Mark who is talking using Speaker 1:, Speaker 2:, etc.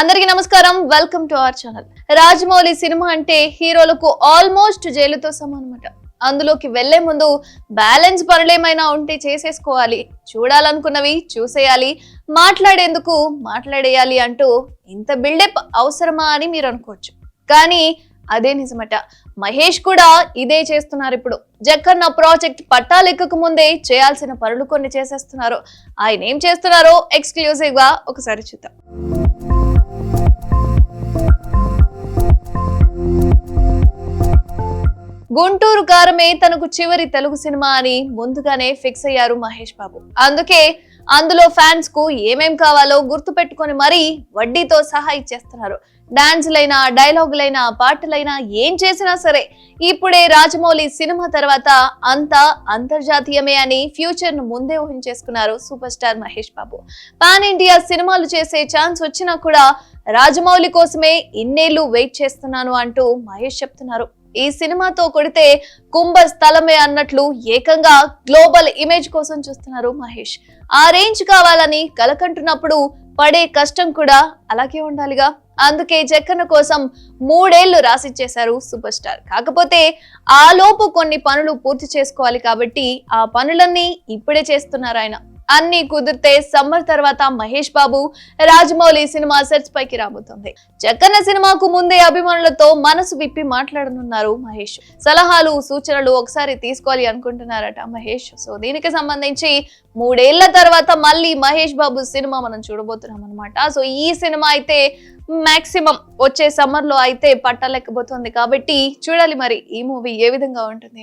Speaker 1: అందరికీ నమస్కారం. Welcome to our channel Rajamouli cinema అంటే హీరోలకు ఆల్మోస్ట్ జైలుతో సమానమాట. అందులోకి వెళ్ళే ముందు బ్యాలెన్స్ పనులేమైనా ఉంటే చేసేసుకోవాలి. చూడాలనుకున్నవి చూసేయాలి. మాట్లాడేందుకు మాట్లాడేయాలి అంటూ ఇంత బిల్డప్ అవసరమా అని మీరు అనుకోవచ్చు. కానీ అదే నిజమట. మహేష్ కూడా ఇదే చేస్తున్నారు ఇప్పుడు. జక్కన్న ప్రాజెక్ట్ పట్టాలెక్కక ముందే చేయాల్సిన పనులు కొన్ని చేసేస్తున్నారు. ఆయన ఏం చేస్తున్నారో ఎక్స్క్లూజివ్గా ఒకసారి చూద్దాం. గుంటూరు కారమే తనకు చివరి తెలుగు సినిమా అని ముందుగానే ఫిక్స్ అయ్యారు మహేష్ బాబు. అందుకే అందులో ఫ్యాన్స్కు ఏమేం కావాలో గుర్తు పెట్టుకొని మరీ వడ్డీతో సహా ఇచ్చేస్తున్నారు. డాన్సులైనా డైలాగులైనా పాటలైనా ఏం చేసినా సరే ఇప్పుడే రాజమౌళి సినిమా తర్వాత అంతా అంతర్జాతీయమే అని ఫ్యూచర్ను ముందే ఊహించేసుకున్నారు super star Mahesh Babu. Pan India సినిమాలు చేసే ఛాన్స్ వచ్చినా కూడా రాజమౌళి కోసమే ఇన్నేళ్ళు వెయిట్ చేస్తున్నాను అంటూ మహేష్ చెప్తున్నారు. ఈ సినిమాతో కొడితే కుంభ స్థలమే అన్నట్లు ఏకంగా గ్లోబల్ ఇమేజ్ కోసం చూస్తున్నారు మహేష్. ఆ రేంజ్ కావాలని కలకంటున్నప్పుడు పడే కష్టం కూడా అలాగే ఉండాలిగా. అందుకే జక్కన్న కోసం మూడేళ్ళు రాసిచ్చేశారు సూపర్ స్టార్ కాకపోతే ఆ లోపు కొన్ని పనులు పూర్తి చేసుకోవాలి కాబట్టి ఆ పనులన్నీ ఇప్పుడే చేస్తున్నారు ఆయన. అన్ని కుదిరితే సమ్మర్ తర్వాత మహేష్ బాబు రాజమౌళి సినిమా సెట్స్ పైకి రాబోతోంది. జక్కన్న సినిమాకు ముందే అభిమానులతో మనసు విప్పి మాట్లాడనున్నారు మహేష్. సలహాలు సూచనలు ఒకసారి తీసుకోవాలి అనుకుంటున్నారట మహేష్. సో దీనికి సంబంధించి మూడేళ్ళ తర్వాత మళ్ళీ మహేష్ బాబు సినిమా మనం చూడబోతున్నాం అనమాట సో ఈ సినిమా అయితే మాక్సిమం వచ్చే సమ్మర్లో అయితే పట్టలేకపోతుంది కాబట్టి చూడాలి మరి ఈ మూవీ ఏ విధంగా ఉంటుంది అని.